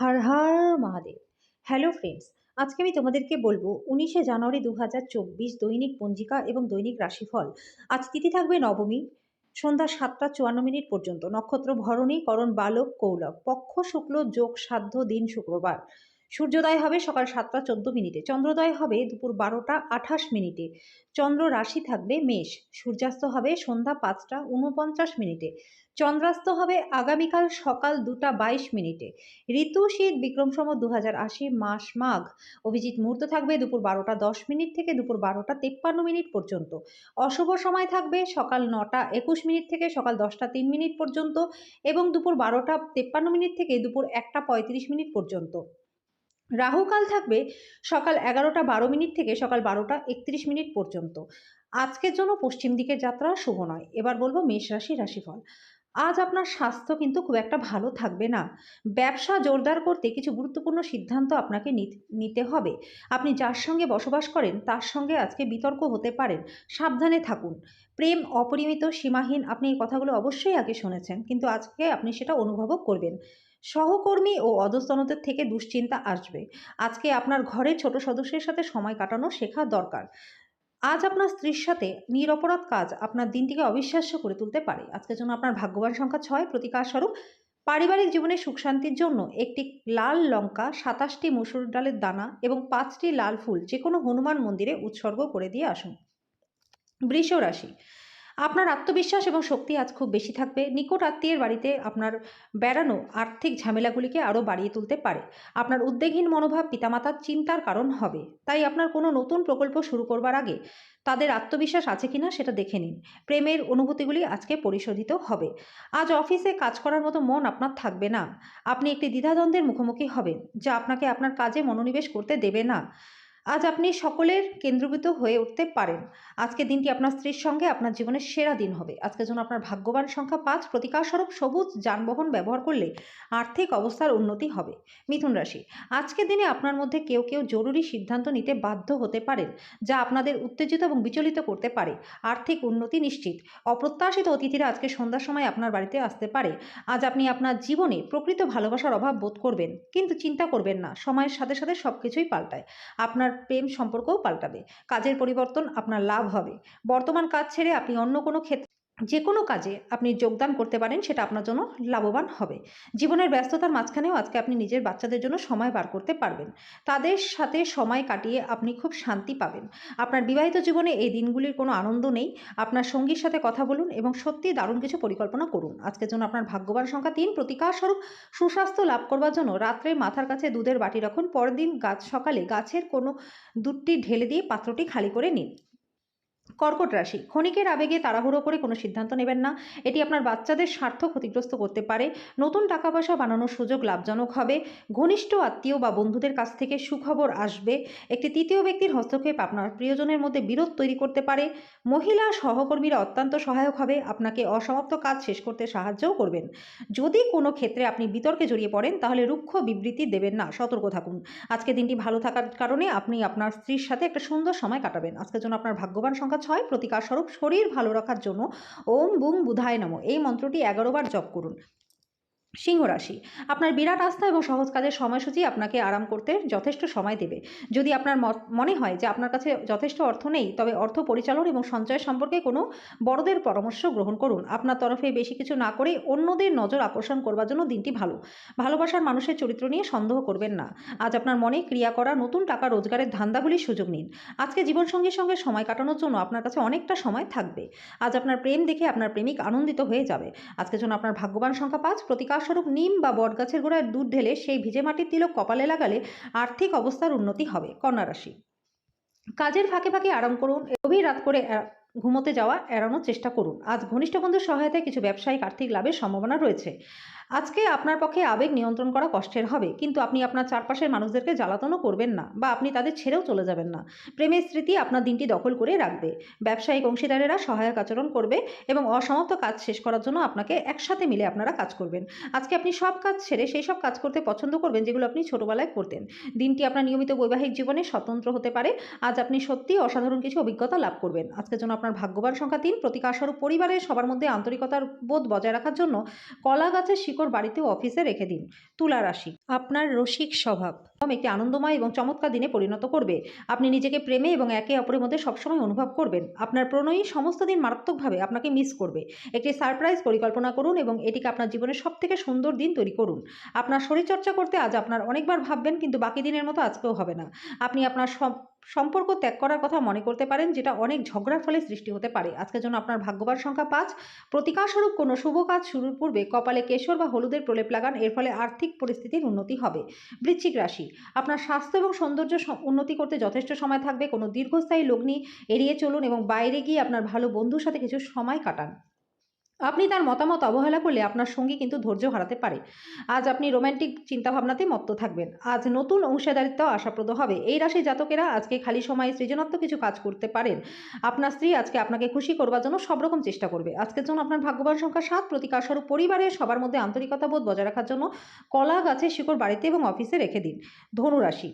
হর Har Mahadev. Hello friends আজকে আমি তোমাদেরকে বলব উনিশে জানুয়ারি দু হাজার চব্বিশ দৈনিক পঞ্জিকা এবং দৈনিক রাশিফল। আজ তিথি থাকবে নবমী, সন্ধ্যা সাতটা চুয়ান্ন মিনিট পর্যন্ত। নক্ষত্র ভরণী, করণ, বালক, কৌলক, পক্ষ, শুক্ল, যোগ, সাধ্য, দিন, শুক্রবার। সূর্যোদয় হবে সকাল সাতটা চোদ্দ মিনিটে, চন্দ্রোদয় হবে দুপুর বারোটা আঠাশ মিনিটে, চন্দ্র রাশি থাকবে মেষ, সূর্যাস্ত হবে সন্ধ্যা পাঁচটা উনপঞ্চাশ মিনিটে, চন্দ্রাস্ত হবে আগামীকাল সকাল দুটা বাইশ মিনিটে। ঋতু শীত বিক্রমসম দু হাজার আশি মাস মাঘ, অভিজিৎ মুহূর্ত থাকবে দুপুর বারোটা দশ মিনিট থেকে দুপুর বারোটা তেপ্পান্ন মিনিট পর্যন্ত। অশুভ সময় থাকবে সকাল নটা একুশ মিনিট থেকে সকাল দশটা তিন মিনিট পর্যন্ত এবং দুপুর বারোটা তেপ্পান্ন মিনিট থেকে দুপুর একটা পঁয়ত্রিশ মিনিট পর্যন্ত। রাহুকাল থাকবে সকাল এগারোটা বারো মিনিট থেকে সকাল বারোটা একত্রিশ মিনিট পর্যন্ত। আজকের জন্য পশ্চিম দিকের যাত্রা শুভ নয়। এবার বলব মেষ রাশি রাশিফল। আজ আপনার স্বাস্থ্য কিন্তু খুব একটা ভালো থাকবে না। ব্যবসা জোরদার করতে কিছু গুরুত্বপূর্ণ সিদ্ধান্ত আপনাকে নিতে হবে। আপনি যার সঙ্গে বসবাস করেন, তার সঙ্গে আজকে বিতর্ক হতে পারেন সাবধানে থাকুন। প্রেম অপরিমিত সীমাহীন, আপনি এই কথাগুলো অবশ্যই আগে শুনেছেন, কিন্তু আজকে আপনি সেটা অনুভবও করবেন। সহকর্মী ও অধস্তনদের থেকে দুশ্চিন্তা আসবে। আজকে আপনার ঘরের ছোট সদস্যের সাথে সময় কাটানো শেখা দরকার। আজ আপনার স্ত্রীর সাথে নিরপরাধ কাজ আপনার দিনটিকে অবিশ্বাস্য করে তুলতে পারে। আজকের জন্য আপনার ভাগ্যবান সংখ্যা ছয়। প্রতিকার স্বরূপ, পারিবারিক জীবনে সুখ শান্তির জন্য একটি লাল লঙ্কা, সাতাশটি মসুর ডালের দানা এবং পাঁচটি লাল ফুল যে কোনো হনুমান মন্দিরে উৎসর্গ করে দিয়ে আসুন। বৃষ রাশি আপনার আত্মবিশ্বাস এবং শক্তি আজ খুব বেশি থাকবে। নিকট আত্মীয়ের বাড়িতে আপনার বেড়ানো আর্থিক ঝামেলাগুলিকে আরও বাড়িয়ে তুলতে পারে। আপনার উদ্বেগহীন মনোভাব পিতামাতার চিন্তার কারণ হবে। তাই আপনার কোনো নতুন প্রকল্প শুরু করবার আগে তাদের আত্মবিশ্বাস আছে কিনা সেটা দেখে নিন। প্রেমের অনুভূতিগুলি আজকে পরিশোধিত হবে। আজ অফিসে কাজ করার মতো মন আপনার থাকবে না। আপনি একটি দ্বিধাদ্বন্দ্বের মুখোমুখি হবেন, যা আপনাকে আপনার কাজে মনোনিবেশ করতে দেবে না। আজ আপনি সকলের কেন্দ্রীভূত হয়ে উঠতে পারেন। আজকে দিনটি আপনার স্ত্রীর সঙ্গে আপনার জীবনের সেরা দিন হবে। আজকের জন্য আপনার ভাগ্যবান সংখ্যা পাঁচ। প্রতিকারস্বরূপ সবুজ যানবাহন ব্যবহার করলে আর্থিক অবস্থার উন্নতি হবে। মিথুন রাশি, আজকের দিনে আপনার মধ্যে কেউ কেউ জরুরি সিদ্ধান্ত নিতে বাধ্য হতে পারেন, যা আপনাদের উত্তেজিত এবং বিচলিত করতে পারে। আর্থিক উন্নতি নিশ্চিত। অপ্রত্যাশিত অতিথিরা আজকে সন্ধ্যার সময় আপনার বাড়িতে আসতে পারে। আজ আপনি আপনার জীবনে প্রকৃত ভালোবাসার অভাব বোধ করবেন, কিন্তু চিন্তা করবেন না। সময়ের সাথে সাথে সব কিছুই পাল্টায়। আপনার প্রেম সম্পর্কও পাল্টাবে। কাজের পরিবর্তন আপনার লাভ হবে। বর্তমান কাজ ছেড়ে আপনি অন্য কোনো ক্ষেত্রে যে কোনো কাজে আপনি যোগদান করতে পারেন, সেটা আপনার জন্য লাভবান হবে। জীবনের ব্যস্ততার মাঝখানেও আজকে আপনি নিজের বাচ্চাদের জন্য সময় বার করতে পারবেন। তাদের সাথে সময় কাটিয়ে আপনি খুব শান্তি পাবেন। আপনার বিবাহিত জীবনে এই দিনগুলির কোনো আনন্দ নেই। আপনার সঙ্গীর সাথে কথা বলুন এবং সত্যি দারুণ কিছু পরিকল্পনা করুন। আজকের জন্য আপনার ভাগ্যবান সংখ্যা তিন। প্রতিকার স্বরূপ, সুস্বাস্থ্য লাভ করবার জন্য রাত্রে মাথার কাছে দুধের বাটি রাখুন। পরের দিন গাছ সকালে গাছের কোনো দুধটি ঢেলে দিয়ে পাত্রটি খালি করে নিন। কর্কট রাশি। ক্ষণিকের আবেগে তাড়াহুড়ো করে কোনো সিদ্ধান্ত নেবেন না। এটি আপনার বাচ্চাদের স্বার্থ ক্ষতিগ্রস্ত করতে পারে। নতুন টাকা পয়সা বানানোর সুযোগ লাভজনক হবে। ঘনিষ্ঠ আত্মীয় বা বন্ধুদের কাছ থেকে সুখবর আসবে। একটি তৃতীয় ব্যক্তির হস্তক্ষেপ আপনার প্রিয়জনের মধ্যে বিরোধ তৈরি করতে পারে। মহিলা সহকর্মীরা অত্যন্ত সহায়ক হবে। আপনাকে অসমাপ্ত কাজ শেষ করতে সাহায্যও করবেন। যদি কোনো ক্ষেত্রে আপনি বিতর্কে জড়িয়ে পড়েন, তাহলে রুক্ষ বিবৃতি দেবেন না। সতর্ক থাকুন। আজকে দিনটি ভালো থাকার কারণে আপনি আপনার স্ত্রীর সাথে একটা সুন্দর সময় কাটাবেন। আজকের জন্য আপনার ভাগ্যবান সংখ্যা ছয় প্রতিকারস্বরূপ শরীর ভালো রাখার জন্য ওম বুং বুধায় নম। এই মন্ত্রটি এগারোবার জপ করুন। সিংহ রাশি। আপনার বিরাট আস্থা এবং সহজ কাজের সময়সূচি আপনাকে আরাম করতে যথেষ্ট সময় দেবে। যদি আপনার মনে হয় যে আপনার কাছে যথেষ্ট অর্থ নেই, তবে অর্থ পরিচালন এবং সঞ্চয় সম্পর্কে কোনো বড়দের পরামর্শ গ্রহণ করুন। আপনার তরফে বেশি কিছু না করে অন্যদের নজর আকর্ষণ করবার জন্য দিনটি ভালো। ভালোবাসার মানুষের চরিত্র নিয়ে সন্দেহ করবেন না। আজ আপনার মনে ক্রিয়া করা, নতুন টাকা রোজগারের ধান্দাগুলির সুযোগ নিন। আজকে জীবনসঙ্গীর সঙ্গে সময় কাটানোর জন্য আপনার কাছে অনেকটা সময় থাকবে। আজ আপনার প্রেম দেখে আপনার প্রেমিক আনন্দিত হয়ে যাবে। আজকের জন্য আপনার ভাগ্যবান সংখ্যা পাঁচ, প্রতিকার উদাহরণস্বরূপ নিম বা বটগাছের গোড়ায় দুধ ঢেলে সেই ভিজে মাটির তিলক কপালে লাগালে আর্থিক অবস্থার উন্নতি হবে, কন্যা রাশি। কাজের ফাঁকে ফাঁকে আরাম করুন, গভীর রাত করে ঘুমোতে যাওয়া এড়ানোর চেষ্টা করুন। আজ ঘনিষ্ঠ বন্ধুর সহায়তায় কিছু ব্যবসায়িক আর্থিক লাভের সম্ভাবনা রয়েছে। আজকে আপনার পক্ষে আবেগ নিয়ন্ত্রণ করা কষ্টের হবে, কিন্তু আপনি আপনার চারপাশের মানুষদেরকে জ্বালাতনও করবেন না বা আপনি তাদের ছেড়েও চলে যাবেন না। প্রেমের স্মৃতি আপনার দিনটি দখল করে রাখবে। ব্যবসায়িক অংশীদারেরা সহায়ক আচরণ করবে এবং অসমাপ্ত কাজ শেষ করার জন্য আপনাকে একসাথে মিলে আপনারা কাজ করবেন। আজকে আপনি সব কাজ ছেড়ে সেই সব কাজ করতে পছন্দ করবেন যেগুলো আপনি ছোটোবেলায় করতেন। দিনটি আপনার নিয়মিত বৈবাহিক জীবনে স্বতন্ত্র হতে পারে, আজ আপনি সত্যিই অসাধারণ কিছু অভিজ্ঞতা লাভ করবেন। আজকের জন্য আপনার ভাগ্যবান সংখ্যা তিন। প্রতিকারস্বরূপ পরিবারের সবার মধ্যে আন্তরিকতার বোধ বজায় রাখার জন্য কলা গাছের শিকড় শিকড় বাড়িতে অফিসে রেখে দিন। তুলা রাশি, আপনার রসিক স্বভাব। একটি আনন্দময় এবং চমৎকার দিনে পরিণত করবে। আপনি নিজেকে প্রেমে এবং একে অপরের মধ্যে সবসময় অনুভব করবেন। আপনার প্রণয়ী সমস্ত দিন মারাত্মকভাবে আপনাকে মিস করবে। একটি সারপ্রাইজ পরিকল্পনা করুন এবং এটিকে আপনার জীবনের সব থেকে সুন্দর দিন তৈরি করুন। আপনার শরীরচর্চা করতে আজ আপনার অনেকবার ভাববেন, কিন্তু বাকি দিনের মতো আজকেও হবে না। আপনি আপনার সম- সম্পর্ক ত্যাগ করার কথা মনে করতে পারেন, যেটা অনেক ঝগড়ার ফলে সৃষ্টি হতে পারে। আজকের জন্য আপনার ভাগ্যবান সংখ্যা পাঁচ। প্রতিকারস্বরূপ কোনো শুভ কাজ শুরুর পূর্বে কপালে কেশর বা হলুদের প্রলেপ লাগান, এর ফলে আর্থিক পরিস্থিতির উন্নতি হবে। বৃশ্চিক রাশি, আপনার স্বাস্থ্য এবং সৌন্দর্য উন্নতি করতে যথেষ্ট সময় থাকবে। কোনো দীর্ঘস্থায়ী লগ্নি এড়িয়ে চলুন এবং বাইরে গিয়ে আপনার ভালো বন্ধুর সাথে কিছু সময় কাটান। আপনি তার মতামত অবহেলা করলে আপনার সঙ্গী কিন্তু ধৈর্য হারাতে পারে। আজ আপনি রোম্যান্টিক চিন্তাভাবনাতে মত্ত থাকবেন। আজ নতুন অংশীদারিত্ব আশাপ্রদ হবে। এই রাশির জাতকেরা আজকে খালি সময়ে সৃজনাত্মক কিছু কাজ করতে পারেন। আপনার স্ত্রী আজকে আপনাকে খুশি করবার জন্য সব রকম চেষ্টা করবে। আজকের জন্য আপনার ভাগ্যবান সংখ্যা সাত। প্রতিকার স্বরূপ পরিবারের সবার মধ্যে আন্তরিকতা বোধ বজায় রাখার জন্য কলা, গাছের শিকড় বাড়িতে এবং অফিসে রেখে দিন। ধনুরাশি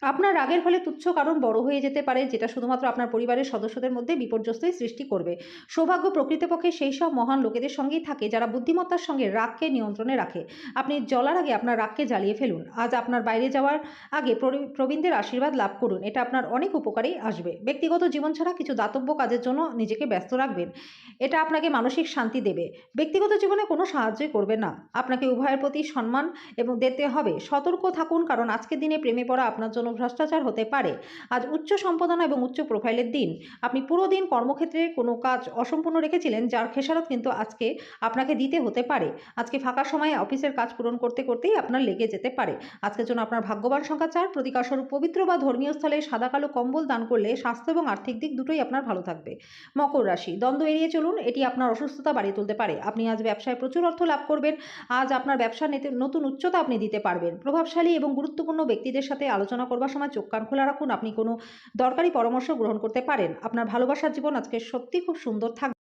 আপনার রাগের ফলে তুচ্ছ কারণ বড় হয়ে যেতে পারে, যেটা শুধুমাত্র আপনার পরিবারের সদস্যদের মধ্যে বিপর্যস্তই সৃষ্টি করবে। সৌভাগ্য প্রকৃতপক্ষে সেই সব মহান লোকেদের সঙ্গেই থাকে, যারা বুদ্ধিমত্তার সঙ্গে রাগকে নিয়ন্ত্রণে রাখে। আপনি জলার আগে আপনার রাগকে জ্বালিয়ে ফেলুন। আজ আপনার বাইরে যাওয়ার আগে প্রবী- প্রবীণদের আশীর্বাদ লাভ করুন। এটা আপনার অনেক উপকারেই আসবে। ব্যক্তিগত জীবন ছাড়া কিছু দাতব্য কাজের জন্য নিজেকে ব্যস্ত রাখবেন। এটা আপনাকে মানসিক শান্তি দেবে। ব্যক্তিগত জীবনে কোনো সাহায্যই করবে না। আপনাকে উভয়ের প্রতি সম্মান এবং দিতে হবে। সতর্ক থাকুন, কারণ আজকের দিনে প্রেমে পড়া আপনার জন্য ভ্রষ্টাচার হতে পারে। আজ উচ্চ সম্পাদনা এবং উচ্চ প্রোফাইলের দিন। আপনি পুরো দিন কর্মক্ষেত্রে কোনো কাজ অসম্পূর্ণ রেখেছিলেন, যার খেসারত কিন্তু আজকে আপনাকে দিতে হতে পারে। আজকে ফাঁকা সময়ে অফিসের কাজ পূরণ করতে করতেই আপনার লেগে যেতে পারে। আজকের জন্য আপনার ভাগ্যবান সংখ্যা চার প্রতিকারস্বরূপ পবিত্র বা ধর্মীয় স্থলে সাদা কালো কম্বল দান করলে স্বাস্থ্য এবং আর্থিক দিক দুটোই আপনার ভালো থাকবে। মকর রাশি, দ্বন্দ্ব এড়িয়ে চলুন, এটি আপনার অসুস্থতা বাড়িয়ে তুলতে পারে। আপনি আজ ব্যবসায় প্রচুর অর্থ লাভ করবেন, আজ আপনার ব্যবসা নিতে নতুন উচ্চতা আপনি দিতে পারবেন। প্রভাবশালী এবং গুরুত্বপূর্ণ ব্যক্তিদের সাথে আলোচনা করবার সময় চোখ কান খোলা রাখুন। আপনি কোনো দরকারি পরামর্শ গ্রহণ করতে পারেন। আপনার ভালোবাসার জীবন আজকে সত্যি খুব সুন্দর থাকবে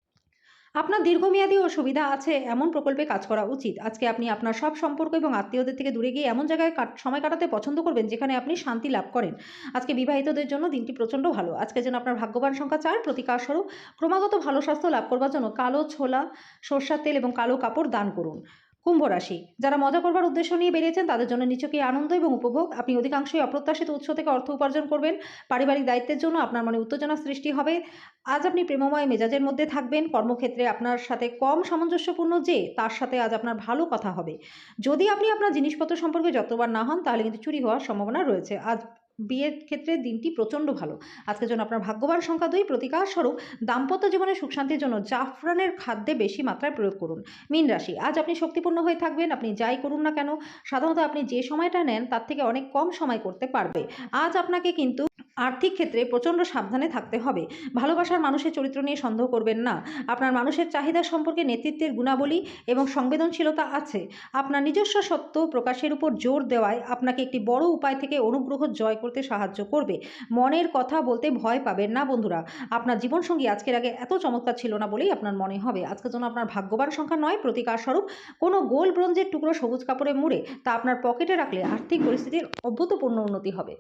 আপনার দীর্ঘমেয়াদী ও সুবিধা আছে, এমন প্রকল্পে কাজ করা উচিত। আজকে আপনি আপনার সব সম্পর্ক এবং আত্মীয়দের থেকে দূরে গিয়ে এমন জায়গায় সময় কাটাতে পছন্দ করবেন যেখানে আপনি শান্তি লাভ করেন। আজকে বিবাহিতদের জন্য দিনটি প্রচণ্ড ভালো। আজকে যেন আপনার ভাগ্যবান সংখ্যা চার, প্রতিকার স্বরূপ ক্রমাগত ভালো স্বাস্থ্য লাভ করবার জন্য কালো ছোলা, সর্ষার তেল এবং কালো কাপড় দান করুন। কুম্ভ রাশি। যারা মজা করবার উদ্দেশ্য নিয়ে বেরিয়েছেন, তাদের জন্য নিচকে আনন্দ এবং উপভোগ। আপনি অধিকাংশই অপ্রত্যাশিত উৎস থেকে অর্থ উপার্জন করবেন। পারিবারিক দায়িত্বের জন্য আপনার মনে উত্তেজনা সৃষ্টি হবে। আজ আপনি প্রেমময় মেজাজের মধ্যে থাকবেন। কর্মক্ষেত্রে আপনার সাথে কম সামঞ্জস্যপূর্ণ যে, তার সাথে আজ আপনার ভালো কথা হবে। যদি আপনি আপনার জিনিসপত্র সম্পর্কে যতবার না হন, তাহলে কিন্তু চুরি হওয়ার সম্ভাবনা রয়েছে। আজ বিয়ের ক্ষেত্রে দিনটি প্রচণ্ড ভালো। আজকের জন্য আপনার ভাগ্যবান সংখ্যা দুই। প্রতিকার স্বরূপ, দাম্পত্য জীবনে সুখ শান্তির জন্য জাফরানের খাদ্যে বেশি মাত্রায় প্রয়োগ করুন। মীন রাশি, আজ আপনি শক্তিপূর্ণ হয়ে থাকবেন, আপনি যাই করুন না কেন, সাধারণত আপনি যে সময়টা নেন, তার থেকে অনেক কম সময় করতে পারবে। আজ আপনাকে কিন্তু আর্থিক ক্ষেত্রে প্রচণ্ড সাবধানে থাকতে হবে। ভালোবাসার মানুষের চরিত্র নিয়ে সন্দেহ করবেন না। আপনার মানুষের চাহিদা সম্পর্কে নেতৃত্বের গুণাবলী এবং সংবেদনশীলতা আছে। আপনার নিজস্ব সত্য প্রকাশের উপর জোর দেওয়ায় আপনাকে একটি বড় উপায় থেকে অনুগ্রহ জয় করতে সাহায্য করবে। মনের কথা বলতে ভয় পাবেন না বন্ধুরা। আপনার জীবনসঙ্গী আজকের আগে এত চমৎকার ছিল না বলেই আপনার মনে হবে। আজকের জন্য আপনার ভাগ্যবান সংখ্যা নয়, প্রতিকার স্বরূপ কোনো গোল ব্রোঞ্জের টুকরো সবুজ কাপড়ে মুড়ে তা আপনার পকেটে রাখলে আর্থিক পরিস্থিতির অভূতপূর্ণ উন্নতি হবে।